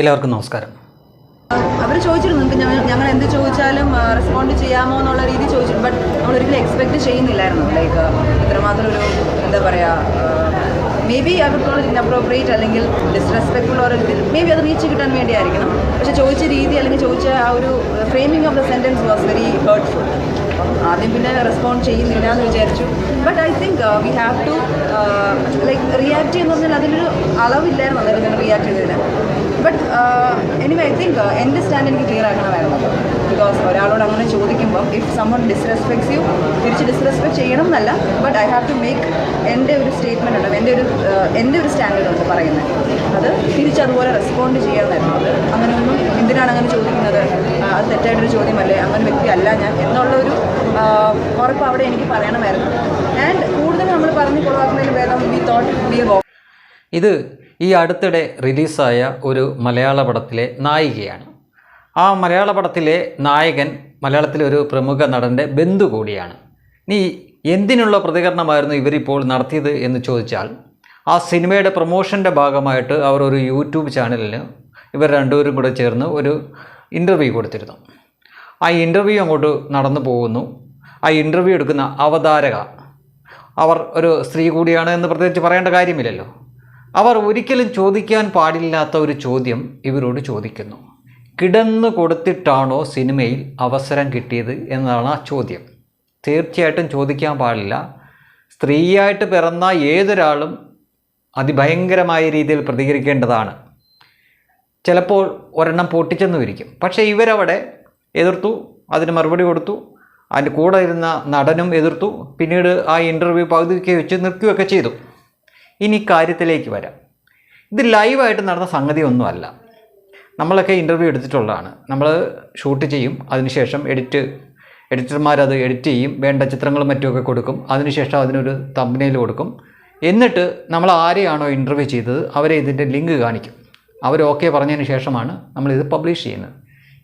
എല്ലാവർക്കും നമസ്കാരം. അവർ ചോദിച്ചിരുന്നു നിങ്ങൾക്ക് ഞങ്ങൾ ഞങ്ങൾ എന്ത് ചോദിച്ചാലും റെസ്പോണ്ട് ചെയ്യാമോ എന്നുള്ള രീതി ചോദിച്ചിരുന്നു ബട്ട് നമ്മൾ ഒരിക്കലും എക്സ്പെക്ട് ചെയ്യുന്നില്ലായിരുന്നു. ലൈക്ക് ഇത്രമാത്രം ഒരു എന്താ പറയുക മേ ബി അവർക്കുള്ള ഇൻഅപ്രോപ്രിയേറ്റ് അല്ലെങ്കിൽ ഡിസ്റെസ്പെക്ട്ഫുൾ ഓർ മേ ബി അത് റീച്ച് കിട്ടാൻ വേണ്ടിയായിരിക്കണം. പക്ഷേ ചോദിച്ച രീതി അല്ലെങ്കിൽ ചോദിച്ച ആ ഒരു framing of the sentence was very hurtful ആദ്യം പിന്നെ റെസ്പോണ്ട് ചെയ്യുന്നില്ല എന്ന് വിചാരിച്ചു. But I think we have to like react ചെയ്യുന്ന പറഞ്ഞാൽ അതിനൊരു അളവില്ലായിരുന്നു. ഞാൻ റിയാക്ട് ചെയ്തതിന്. ബട്ട് എനിവേ ഐ തിങ്ക് എന്റെ സ്റ്റാൻഡ് എനിക്ക് ക്ലിയർ ആക്കണമായിരുന്നു ബിക്കോസ് ഒരാളോട് അങ്ങനെ ചോദിക്കുമ്പോൾ ഇഫ് സമ്മൺ ഡിസ്റെസ്പെക്ട്സ് യു തിരിച്ച് ഡിസ്റെസ്പെക്ട് ചെയ്യണം എന്നല്ല. But I have to make എന്റെ ഒരു സ്റ്റേറ്റ്മെന്റ് ഉണ്ട് എന്റെ ഒരു uh, എന്റെ ഒരു സ്റ്റാൻഡേർഡ് ഉണ്ട് പറയുന്നത്. അത് തിരിച്ചതുപോലെ റെസ്പോണ്ട് ചെയ്യണമായിരുന്നു അത് അങ്ങനെയൊന്നും എന്തിനാണ് അങ്ങനെ ചോദിക്കുന്നത്? അത് തെറ്റായിട്ടൊരു ചോദ്യമല്ലേ? അങ്ങനെ വ്യക്തി അല്ല ഞാൻ എന്നുള്ള ഒരു ആ, ഉറപ്പ് അവിടെ എനിക്ക് പറയണമായിരുന്നു. ആൻഡ് കൂടുതൽ നമ്മൾ പറഞ്ഞ് കൊളവാക്കുന്നതിന് ഭേദം വി തോട്ട് വി ഇത് ഈ അടുത്തിടെ റിലീസായ ഒരു മലയാള പടത്തിലെ നായികയാണ്. ആ മലയാള പടത്തിലെ നായകൻ മലയാളത്തിലെ ഒരു പ്രമുഖ നടന്റെ ബന്ധു കൂടിയാണ്. നീ എന്തിനുള്ള പ്രതികരണമായിരുന്നു ഇവരിപ്പോൾ നടത്തിയത് എന്ന് ചോദിച്ചാൽ ആ സിനിമയുടെ പ്രൊമോഷന്റെ ഭാഗമായിട്ട് അവർ ഒരു യൂട്യൂബ് ചാനലിന് ഇവർ രണ്ടുപേരും കൂടെ ചേർന്ന് ഒരു ഇന്റർവ്യൂ കൊടുത്തിരുന്നു. ആ ഇന്റർവ്യൂ അങ്ങോട്ട് നടന്നു പോകുന്നു. ആ ഇന്റർവ്യൂ എടുക്കുന്ന അവതാരക അവർ ഒരു സ്ത്രീ കൂടിയാണ് എന്ന് പ്രത്യേകിച്ച് പറയേണ്ട കാര്യമില്ലല്ലോ. അവർ ഒരിക്കലും ചോദിക്കാൻ പാടില്ലാത്ത ഒരു ചോദ്യം ഇവരോട് ചോദിക്കുന്നു. കിടന്നു കൊടുത്തിട്ടാണോ സിനിമയിൽ അവസരം കിട്ടിയത് എന്നതാണ് ആ ചോദ്യം. തീർച്ചയായിട്ടും ചോദിക്കാൻ പാടില്ല. സ്ത്രീയായിട്ട് പിറന്ന ഏതൊരാളും അതിഭയങ്കരമായ രീതിയിൽ പ്രതികരിക്കേണ്ടതാണ്. ചിലപ്പോൾ ഒരെണ്ണം പൊട്ടിച്ചെന്ന് വിരിക്കും പക്ഷേ ഇവരവിടെ എതിർത്തു അതിന് മറുപടി കൊടുത്തു അതിന്റെ കൂടെ ഇരുന്ന നടനും എതിർത്തു പിന്നീട് ആ ഇന്റർവ്യൂ പകുതിക്ക് വെച്ച് നിർത്തുകയൊക്കെ ചെയ്തു. ഇനി കാര്യത്തിലേക്ക് വരാം. ഇത് ലൈവായിട്ട് നടന്ന സംഗതി ഒന്നുമല്ല നമ്മളൊക്കെ ഇന്റർവ്യൂ എടുത്തിട്ടുള്ളതാണ്. നമ്മൾ ഷൂട്ട് ചെയ്യും അതിനുശേഷം എഡിറ്റ് എഡിറ്റർമാരത് എഡിറ്റ് ചെയ്യും വേണ്ട ചിത്രങ്ങളും മറ്റുമൊക്കെ കൊടുക്കും അതിനുശേഷം അതിനൊരു തമ്പനയിൽ കൊടുക്കും. എന്നിട്ട് നമ്മൾ ആരെയാണോ ഇന്റർവ്യൂ ചെയ്തത് അവരെ ഇതിന്റെ ലിങ്ക് കാണിക്കും. അവർ ഓക്കെ പറഞ്ഞതിന് ശേഷമാണ് നമ്മളിത് പബ്ലിഷ് ചെയ്യുന്നത്.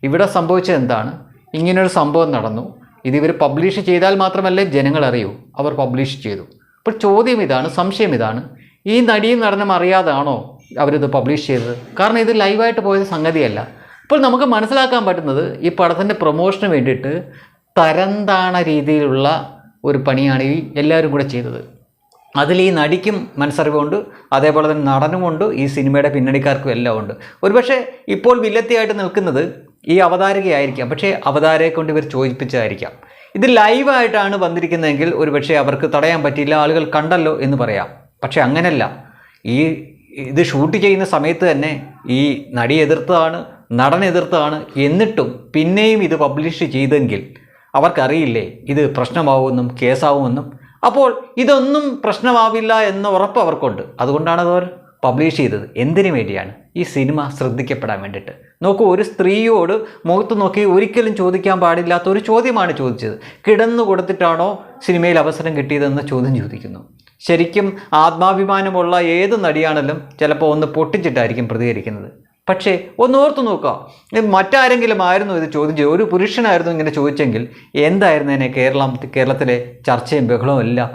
ഇവിടെ സംഭവിച്ചത് എന്താണ്? ഇങ്ങനൊരു സംഭവം നടന്നു. ഇത് ഇവർ പബ്ലിഷ് ചെയ്താൽ മാത്രമല്ലേ ജനങ്ങൾ അറിയൂ. അവർ പബ്ലിഷ് ചെയ്തു. അപ്പോൾ ചോദ്യം ഇതാണ് സംശയം ഇതാണ്. ഈ നടിയും നടനും അറിയാതാണോ അവരിത് പബ്ലിഷ് ചെയ്തത്? കാരണം ഇത് ലൈവായിട്ട് പോയത് സംഗതിയല്ല. ഇപ്പോൾ നമുക്ക് മനസ്സിലാക്കാൻ പറ്റുന്നത് ഈ പടത്തിന്റെ പ്രൊമോഷന് വേണ്ടിയിട്ട് തരംതാണ രീതിയിലുള്ള ഒരു പണിയാണ് ഈ എല്ലാവരും കൂടെ ചെയ്തത്. അതിൽ ഈ നടിക്കും മനസ്സറിവുണ്ട് അതേപോലെ തന്നെ നടനുമുണ്ട് ഈ സിനിമയുടെ പിന്നണിക്കാർക്കും എല്ലാം ഉണ്ട്. ഒരുപക്ഷെ ഇപ്പോൾ വില്ലത്തിയായിട്ട് നിൽക്കുന്നത് ഈ അവതാരകയായിരിക്കാം പക്ഷേ അവതാരയെ കൊണ്ട് ഇവർ ചോദിപ്പിച്ചതായിരിക്കാം. ഇത് ലൈവായിട്ടാണ് വന്നിരിക്കുന്നതെങ്കിൽ ഒരുപക്ഷെ അവർക്ക് തടയാൻ പറ്റിയില്ല ആളുകൾ കണ്ടല്ലോ എന്ന് പറയാം. പക്ഷേ അങ്ങനല്ല. ഈ ഇത് ഷൂട്ട് ചെയ്യുന്ന സമയത്ത് തന്നെ ഈ നടി എതിർത്തതാണ് നടൻ എതിർത്തതാണ് എന്നിട്ടും പിന്നെയും ഇത് പബ്ലിഷ് ചെയ്തെങ്കിൽ അവർക്കറിയില്ലേ ഇത് പ്രശ്നമാവുമെന്നും കേസാവുമെന്നും. അപ്പോൾ ഇതൊന്നും പ്രശ്നമാവില്ല എന്ന ഉറപ്പ് അവർക്കുണ്ട്. അതുകൊണ്ടാണ് അവർ പബ്ലിഷ് ചെയ്തത്. എന്തിനു വേണ്ടിയാണ് ഈ സിനിമ ശ്രദ്ധിക്കപ്പെടാൻ വേണ്ടിയിട്ട്? നോക്കൂ ഒരു സ്ത്രീയോട് മുഖത്ത് നോക്കി ഒരിക്കലും ചോദിക്കാൻ പാടില്ലാത്ത ഒരു ചോദ്യമാണ് ചോദിച്ചത്. കിടന്നു കൊടുത്തിട്ടാണോ സിനിമയിൽ അവസരം കിട്ടിയതെന്ന ചോദ്യം ചോദിക്കുന്നു. ശരിക്കും ആത്മാഭിമാനമുള്ള ഏത് നടിയാണെങ്കിലും ചിലപ്പോൾ ഒന്ന് പൊട്ടിച്ചിട്ടായിരിക്കും പ്രതികരിക്കുന്നത്. പക്ഷേ ഒന്ന് ഓർത്ത് നോക്കുക. മറ്റാരെങ്കിലും ആയിരുന്നു ഇത് ചോദ്യം ഒരു പുരുഷനായിരുന്നു ഇങ്ങനെ ചോദിച്ചെങ്കിൽ എന്തായിരുന്നതിനെ കേരളം കേരളത്തിലെ ചർച്ചയും ബഹളവും എല്ലാം?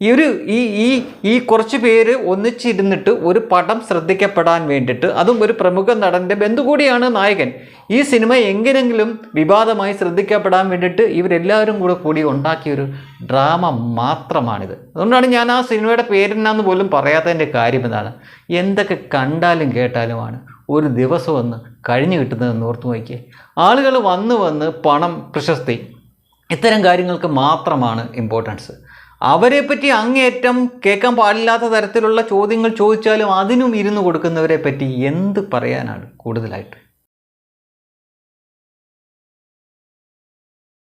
ഈ ഒരു ഈ ഈ ഈ കുറച്ച് പേര് ഒന്നിച്ചിരുന്നിട്ട് ഒരു പടം ശ്രദ്ധിക്കപ്പെടാൻ വേണ്ടിയിട്ട് അതും ഒരു പ്രമുഖ നടന്റെ ബന്ധു കൂടിയാണ് നായകൻ. ഈ സിനിമ എങ്ങനെങ്കിലും വിവാദമായി ശ്രദ്ധിക്കപ്പെടാൻ വേണ്ടിയിട്ട് ഇവരെല്ലാവരും കൂടെ കൂടി ഉണ്ടാക്കിയൊരു ഡ്രാമ മാത്രമാണിത്. അതുകൊണ്ടാണ് ഞാൻ ആ സിനിമയുടെ പേരെന്നാന്ന് പോലും പറയാത്തതിന്റെ കാര്യം എന്താണ്? എന്തൊക്കെ കണ്ടാലും കേട്ടാലുമാണ് ഒരു ദിവസം ഒന്ന് കഴിഞ്ഞു കിട്ടുന്നതെന്ന് ഓർത്ത് നോക്കിയേ. ആളുകൾ വന്ന് വന്ന് പണം പ്രശസ്തി ഇത്തരം കാര്യങ്ങൾക്ക് മാത്രമാണ് ഇമ്പോർട്ടൻസ് അവരെപ്പറ്റി അങ്ങേയറ്റം കേൾക്കാൻ പാടില്ലാത്ത തരത്തിലുള്ള ചോദ്യങ്ങൾ ചോദിച്ചാലും അതിനും ഇരുന്ന് കൊടുക്കുന്നവരെ പറ്റി എന്ത് പറയാനാണ് കൂടുതലായിട്ട്?